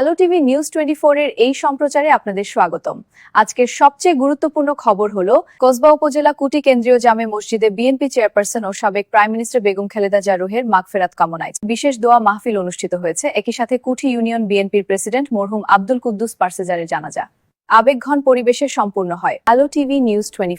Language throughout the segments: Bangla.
আলো টিভি নিউজ টোয়েন্টি এর এই সম্প্রচারে আপনাদের স্বাগতম। আজকের সবচেয়ে গুরুত্বপূর্ণ খবর হলো, কসবা উপজেলা কুটি কেন্দ্রীয় জামে মসজিদে বিএনপি চেয়ারপারসন ও সাবেক প্রাইম মিনিস্টার বেগম খালেদা জারুহের মাগফেরাত কামনায় বিশেষ দোয়া মাহফিল অনুষ্ঠিত হয়েছে। একই সাথে কুঠি ইউনিয়ন বিএনপির প্রেসিডেন্ট মরহুম আব্দুল কুদ্দুস পার্সেজারের জানাজা। আবেগঘন পরিবেশে সম্পূর্ণ হয় আলো টিভি নিউজ টোয়েন্টি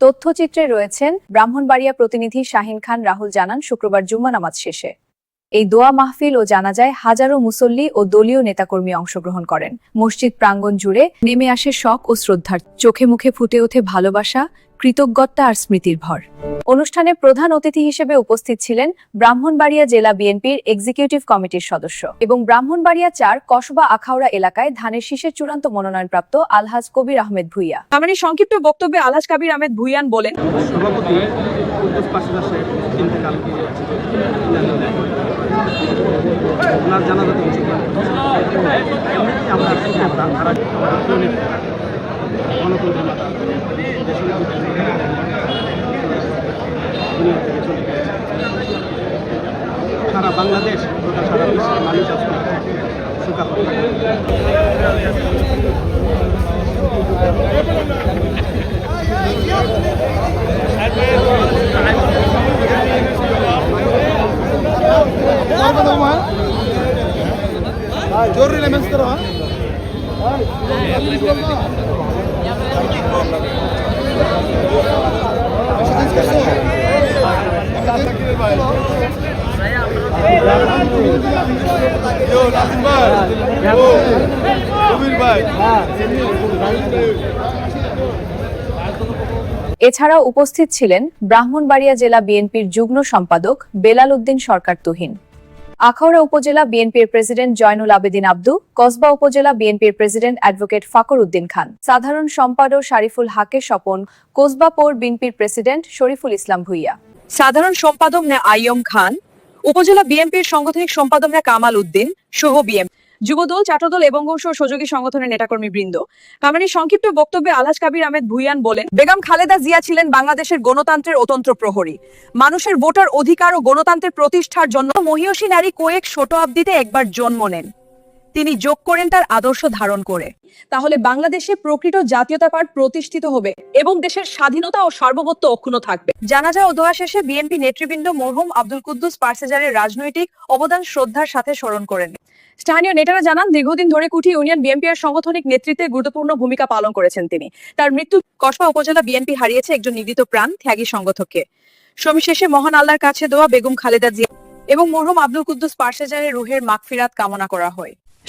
তথ্যচিত্রে রয়েছেন ব্রাহ্মণবাড়িয়া প্রতিনিধি শাহিন খান, রাহুল জানান, শুক্রবার জুম্মা নামাজ শেষে। এই দোয়া মাহফিল ও জানাজায় হাজারো মুসল্লি ও দলীয় নেতাকর্মী অংশগ্রহণ করেন। মসজিদ প্রাঙ্গণ জুড়ে নেমে আসে শখ ও শ্রদ্ধার। চোখে মুখে ফুটে ওঠে ভালোবাসা কৃতজ্ঞতা আর স্মৃতির ভর। অনুষ্ঠানে প্রধান অতিথি হিসেবে উপস্থিত ছিলেন ব্রাহ্মণবাড়িয়া জেলা বিএনপির এক্সিকিউটিভ কমিটির সদস্য এবং ব্রাহ্মণবাড়িয়া চার কসবা আখাউড়া এলাকায় ধানের শীষের চূড়ান্ত মনোনয়নপ্রাপ্ত আলহাজ কবির আহমেদ ভুইয়া। কামানি সংক্ষিপ্ত বক্তব্যে আলহাজ কাবির আহমেদ ভুইয়ান বলেন সভাপতি ওনার আমরা সারা বাংলাদেশ তথা সারা বিশ্বের মানুষ আজকে জরুরি লেমেন্স করো হ্যাঁ এছাড়াও উপস্থিত ছিলেন ব্রাহ্মণবাড়িয়া জেলা বিএনপির যুগ্ম সম্পাদক বেলাল উদ্দিন সরকার তুহিন, আখাউড়া উপজেলা বিএনপির প্রেসিডেন্ট জয়নুল আবেদিন আব্দু, কসবা উপজেলা বিএনপির প্রেসিডেন্ট অ্যাডভোকেট ফাকর উদ্দিন খান, সাধারণ সম্পাদক শারিফুল হাকে স্বপন, কোসবা পৌর বিএনপির প্রেসিডেন্ট শরীফুল ইসলাম ভুইয়া। সাধারণ সম্পাদক নে আইয়ম খান, উপজেলা বিএনপির সাংগঠনিক সম্পাদক নে কামাল উদ্দিন সহ বিএম যুবদল ছাত্রদল এবং অংশ সহযোগী সংগঠনের নেতাকর্মী বৃন্দ। কামানির সংক্ষিপ্ত বক্তব্যে আলাস কাবির আহমেদ ভুইয়ান বলেন, বেগম খালেদা জিয়া ছিলেন বাংলাদেশের গণতন্ত্রের অতন্ত্র প্রহরী। মানুষের ভোটার অধিকার ও গণতন্ত্রের প্রতিষ্ঠার জন্য মহিয়সী নারী কোয়েক শতাব্দীতে একবার জন্ম নেন। তিনি যোগ করেন তার আদর্শ ধারণ করে। তাহলে বাংলাদেশে প্রকৃত জাতীয়তা জাতীয়তাবাদ প্রতিষ্ঠিত হবে এবং দেশের স্বাধীনতা ও সার্বভৌমত্ব অক্ষুণ্ণ থাকবে। জানাজা দোয়া শেষে বিএনপি নেতৃবৃন্দ মরহুম আব্দুল কুদ্দুস পার্সেজারের রাজনৈতিক অবদান শ্রদ্ধার সাথে স্মরণ করেন। স্থানীয় নেতারা জানান দীর্ঘদিন ধরে কুঠি ইউনিয়ন বিএনপি এর সাংগঠনিক নেতৃত্বে গুরুত্বপূর্ণ ভূমিকা পালন করেছেন তিনি। তার মৃত্যু কসবা উপজেলা বিএনপি হারিয়েছে একজন নির্দিত প্রাণ ত্যাগী সংগঠককে। সমিশেষে মহান আল্লাহর কাছে দোয়া বেগম খালেদা জিয়া এবং মরহুম আব্দুল কুদ্দুস পার্সেজারের রুহের মাগফিরাত কামনা করা হয়।